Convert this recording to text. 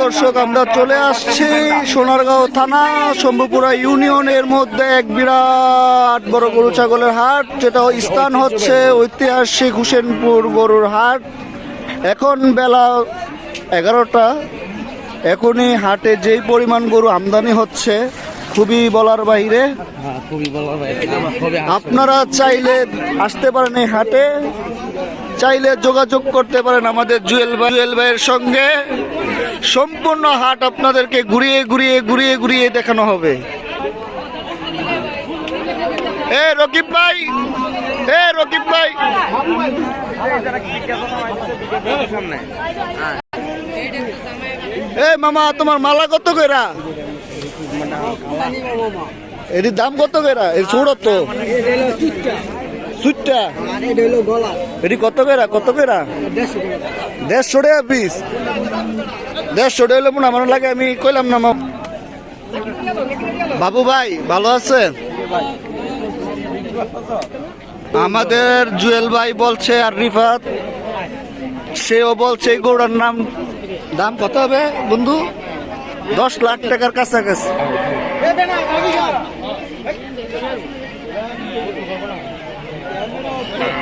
দর্শক আমরা চলে আসছি সোনারগাঁও থানা শম্ভুপুরা ইউনিয়নের মধ্যে এক বিরাট বড় গরু ছাগলের হাট যেটা স্থান হচ্ছে ঐতিহাসিক হুসেনপুর গরুর হাট। এখন বেলা এগারোটা এখনই হাটে যেই পরিমাণ গরু আমদানি হচ্ছে খুবই বলার বাইরে। হ্যাঁ আপনারা চাইলে আসতে পারেন এই হাটে চাইলে যোগাযোগ করতে পারেন আমাদের জুয়েল ভাই জুয়েল ভাইয়ের সঙ্গে। সম্পূর্ণ হাট আপনাদেরকে ঘুরিয়ে ঘুরিয়ে ঘুরিয়ে ঘুরিয়ে দেখানো হবে। এ, রকিব ভাই! এ, রকিব ভাই! এ, মামা, তোমার মালা কত কইরা? এটির দাম কত কইরা? এর ছোট তো সুটটা এটি কত কইরা কত কইরা দেড়শো টাকা। পিস দেড়শো টাকা হলে মনে আমার লাগে আমি কইলাম না বাবু ভাই ভালো আছেন? আমাদের জুয়েল ভাই বলছে আর রিফাত সেও বলছে এই গৌড়ার নাম দাম কত হবে বন্ধু? দশ লাখ টাকার কাছাকাছি। Yeah.